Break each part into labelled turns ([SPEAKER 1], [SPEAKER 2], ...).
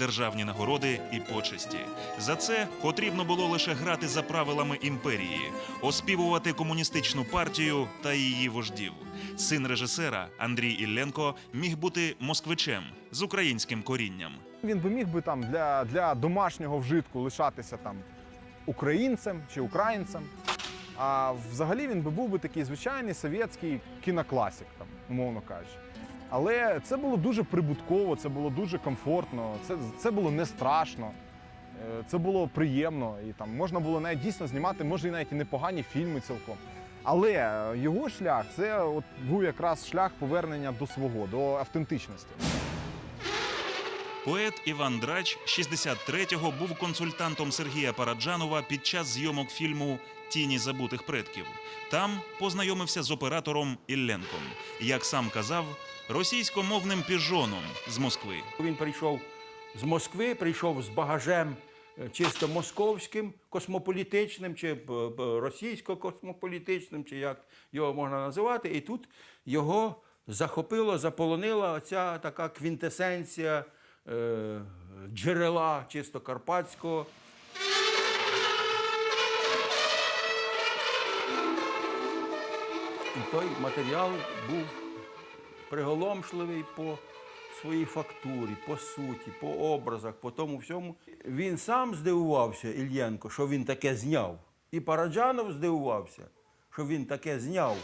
[SPEAKER 1] державні нагороди і почесті. За це потрібно було лише грати за правилами імперії, оспівувати комуністичну партію та її вождів. Син режисера Андрій Ілленко міг бути москвичем з українським корінням.
[SPEAKER 2] Він би міг би там для, для домашнього вжитку лишатися там українцем чи українцем. А взагалі він би був би такий звичайний совєтський кінокласик, там, умовно кажучи. Але це було дуже прибутково, це було дуже комфортно, це, це було не страшно, е, це було приємно. І там можна було навіть дійсно знімати, може, і навіть і непогані фільми цілком. Але е, його шлях це от був якраз шлях повернення до свого, до автентичності.
[SPEAKER 1] Поет Іван Драч 63-го був консультантом Сергія Параджанова під час зйомок фільму Тіні забутих предків. Там познайомився з оператором Ілленком. Як сам казав, російськомовним піжоном з Москви.
[SPEAKER 3] Він прийшов з Москви, прийшов з багажем е, чисто московським, космополітичним, чи б- російсько-космополітичним, чи як його можна називати. І тут його захопило, заполонила оця така квінтесенція е, джерела чисто карпатського. І той матеріал був приголомшливий по своїй фактурі, по суті, по образах, по тому всьому. Він сам здивувався, Ільєнко, що він таке зняв. І Параджанов здивувався, що він таке зняв.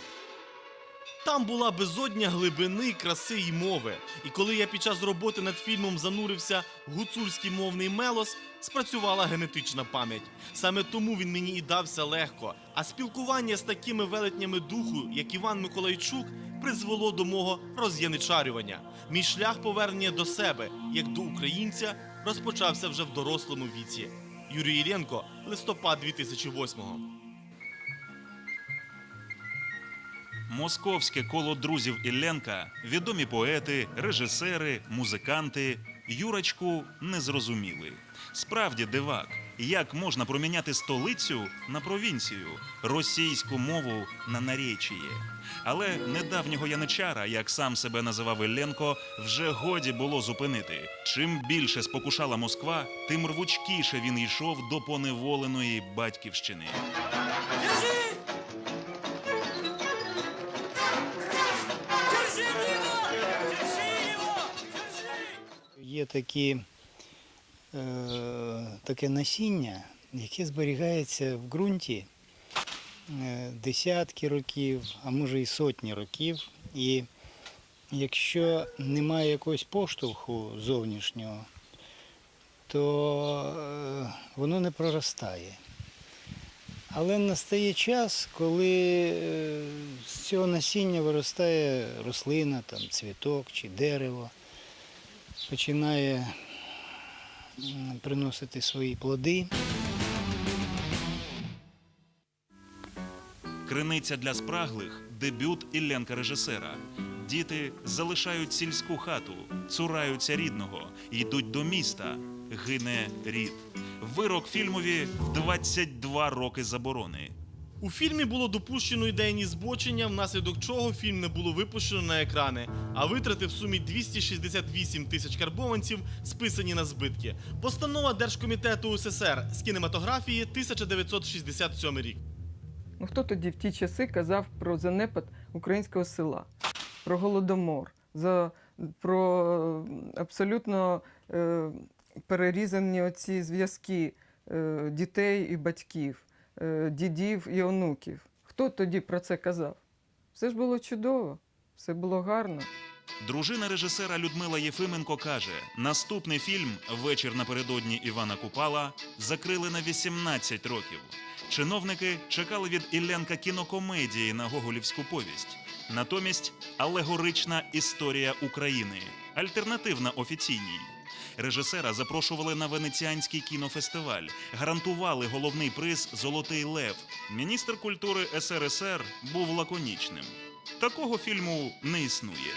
[SPEAKER 4] Там була безодня глибини, краси й мови. І коли я під час роботи над фільмом занурився в гуцульський мовний мелос, спрацювала генетична пам'ять. Саме тому він мені і дався легко. А спілкування з такими велетнями духу, як Іван Миколайчук, призвело до мого роз'яничарювання. Мій шлях повернення до себе, як до українця, розпочався вже в дорослому віці. Юрій Іллєнко, листопад 2008-го.
[SPEAKER 1] Московське коло друзів Ілленка, відомі поети, режисери, музиканти Юрочку не зрозуміли. Справді дивак, як можна проміняти столицю на провінцію, російську мову на наречіє. Але недавнього яничара, як сам себе називав Ілленко, вже годі було зупинити. Чим більше спокушала Москва, тим рвучкіше він йшов до поневоленої батьківщини.
[SPEAKER 5] Є такі, е, таке насіння, яке зберігається в ґрунті е, десятки років, а може і сотні років. І якщо немає якогось поштовху зовнішнього, то е, воно не проростає. Але настає час, коли е, з цього насіння виростає рослина, там, цвіток чи дерево починає приносити свої плоди.
[SPEAKER 1] Криниця для спраглих дебют Ілленка режисера. Діти залишають сільську хату, цураються рідного, йдуть до міста. Гине рід. Вирок фільмові 22 роки заборони.
[SPEAKER 4] У фільмі було допущено ідейні збочення, внаслідок чого фільм не було випущено на екрани, а витрати в сумі 268 тисяч карбованців списані на збитки. Постанова Держкомітету УССР з кінематографії 1967 рік.
[SPEAKER 6] Ну хто тоді в ті часи казав про занепад українського села, про голодомор, за, про е, абсолютно е, перерізані оці зв'язки е, дітей і батьків, дідів і онуків? Хто тоді про це казав? Все ж було чудово, все було гарно.
[SPEAKER 1] Дружина режисера Людмила Єфименко каже: наступний фільм Вечір напередодні Івана Купала закрили на 18 років. Чиновники чекали від Ілленка кінокомедії на Гоголівську повість. Натомість алегорична історія України, альтернативна офіційній. Режисера запрошували на венеціанський кінофестиваль, гарантували головний приз Золотий Лев. Міністр культури СРСР був лаконічним. Такого фільму не існує.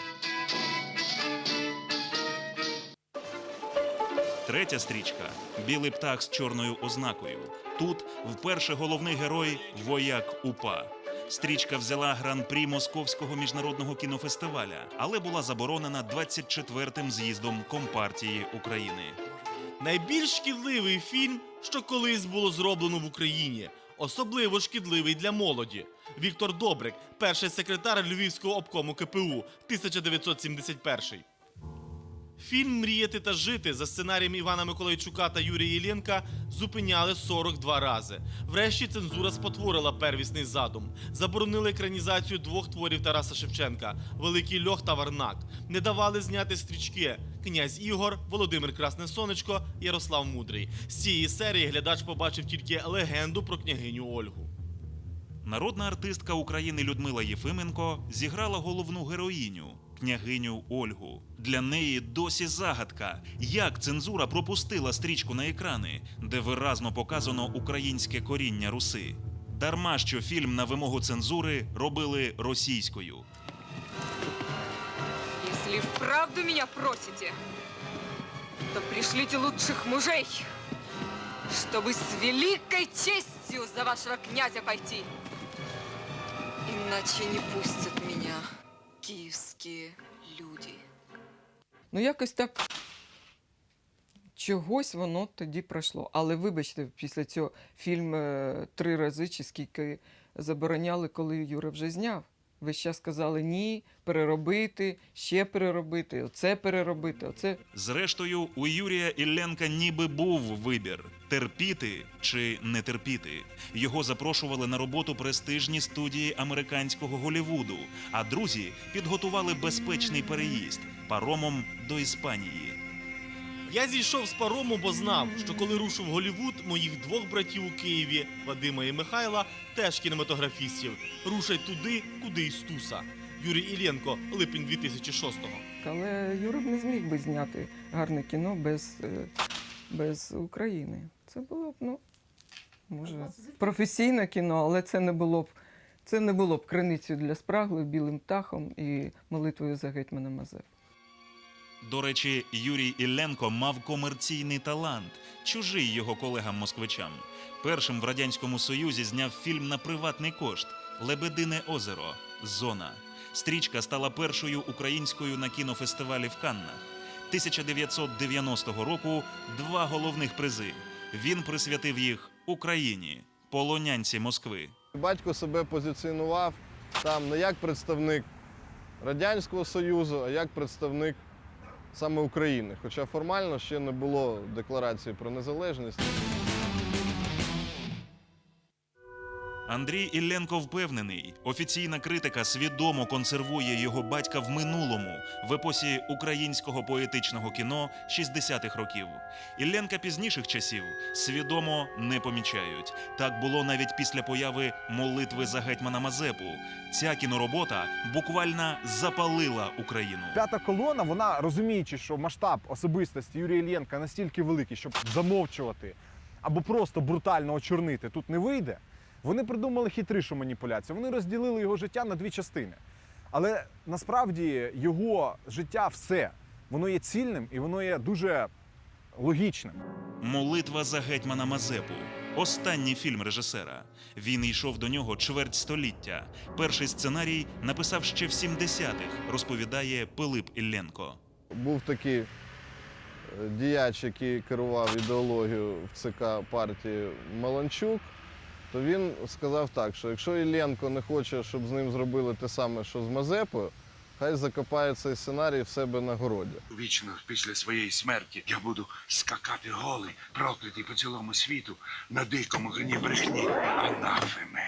[SPEAKER 1] Третя стрічка Білий птах з чорною ознакою. Тут вперше головний герой вояк УПА. Стрічка взяла гран-прі Московського міжнародного кінофестиваля, але була заборонена 24-м з'їздом Компартії України.
[SPEAKER 4] Найбільш шкідливий фільм, що колись було зроблено в Україні. Особливо шкідливий для молоді. Віктор Добрик, перший секретар Львівського обкому КПУ, 1971. Фільм Мріяти та жити за сценарієм Івана Миколайчука та Юрія Єленка зупиняли 42 рази. Врешті цензура спотворила первісний задум. Заборонили екранізацію двох творів Тараса Шевченка Великий Льох та Варнак. Не давали зняти стрічки Князь Ігор, Володимир Красне Сонечко, Ярослав Мудрий. З цієї серії глядач побачив тільки легенду про княгиню Ольгу.
[SPEAKER 1] Народна артистка України Людмила Єфименко зіграла головну героїню княгиню Ольгу. Для неї досі загадка, як цензура пропустила стрічку на екрани, де виразно показано українське коріння руси. Дарма що фільм на вимогу цензури робили російською.
[SPEAKER 7] Если вправду меня просите, то пришлите лучших мужей, чтобы с великой честью за вашего князя пойти. Иначе не пустят меня киевские люди.
[SPEAKER 6] Ну, якось так чогось воно тоді пройшло. Але вибачте, після цього фільм е, три рази чи скільки забороняли, коли Юра вже зняв. Весь час казали ні, переробити, ще переробити, оце переробити, оце.
[SPEAKER 1] Зрештою, у Юрія Ілленка ніби був вибір терпіти чи не терпіти. Його запрошували на роботу престижні студії американського Голівуду, а друзі підготували безпечний переїзд паромом до Іспанії.
[SPEAKER 4] Я зійшов з парому, бо знав, що коли рушу в Голівуд, моїх двох братів у Києві, Вадима і Михайла, теж кінематографістів, рушать туди, куди й Стуса. Юрій Іллєнко, липень 2006-го.
[SPEAKER 6] Але Юра б не зміг би зняти гарне кіно без, е, без України. Це було б, ну, може, професійне кіно, але це не було б. Це не було б криницею для спраглих, білим птахом і молитвою за гетьмана Мазепу.
[SPEAKER 1] До речі, Юрій Ілленко мав комерційний талант, чужий його колегам-москвичам. Першим в радянському союзі зняв фільм на приватний кошт Лебедине озеро. Зона. Стрічка стала першою українською на кінофестивалі в Каннах. 1990 року два головних призи. Він присвятив їх Україні, полонянці Москви.
[SPEAKER 8] Батько себе позиціонував там не як представник Радянського Союзу, а як представник саме України. Хоча формально ще не було декларації про незалежність.
[SPEAKER 1] Андрій Ілленко впевнений, офіційна критика свідомо консервує його батька в минулому в епосі українського поетичного кіно 60-х років. Ілленка пізніших часів свідомо не помічають. Так було навіть після появи молитви за гетьмана Мазепу. Ця кіноробота буквально запалила Україну.
[SPEAKER 2] П'ята колона, вона розуміючи, що масштаб особистості Юрія Іллєнка настільки великий, щоб замовчувати або просто брутально очорнити тут не вийде. Вони придумали хитришу маніпуляцію. Вони розділили його життя на дві частини. Але насправді його життя все. Воно є цільним і воно є дуже логічним.
[SPEAKER 1] Молитва за гетьмана Мазепу. Останній фільм режисера. Він йшов до нього чверть століття. Перший сценарій написав ще в 70-х, розповідає Пилип Ілленко.
[SPEAKER 8] Був такий е, діяч, який керував ідеологією в ЦК партії Маланчук, то він сказав так, що якщо Ілленко не хоче, щоб з ним зробили те саме, що з Мазепою, хай закопає цей сценарій в себе на городі.
[SPEAKER 9] Вічно після своєї смерті я буду скакати голий, проклятий по цілому світу на дикому гні брехні анафеми.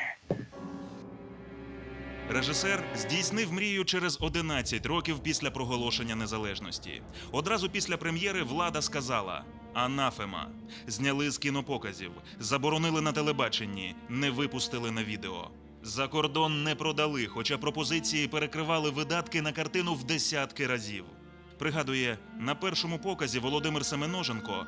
[SPEAKER 1] Режисер здійснив мрію через 11 років після проголошення незалежності. Одразу після прем'єри влада сказала: Анафема. Зняли з кінопоказів, заборонили на телебаченні, не випустили на відео. За кордон не продали, хоча пропозиції перекривали видатки на картину в десятки разів. Пригадує, на першому показі Володимир Семеноженко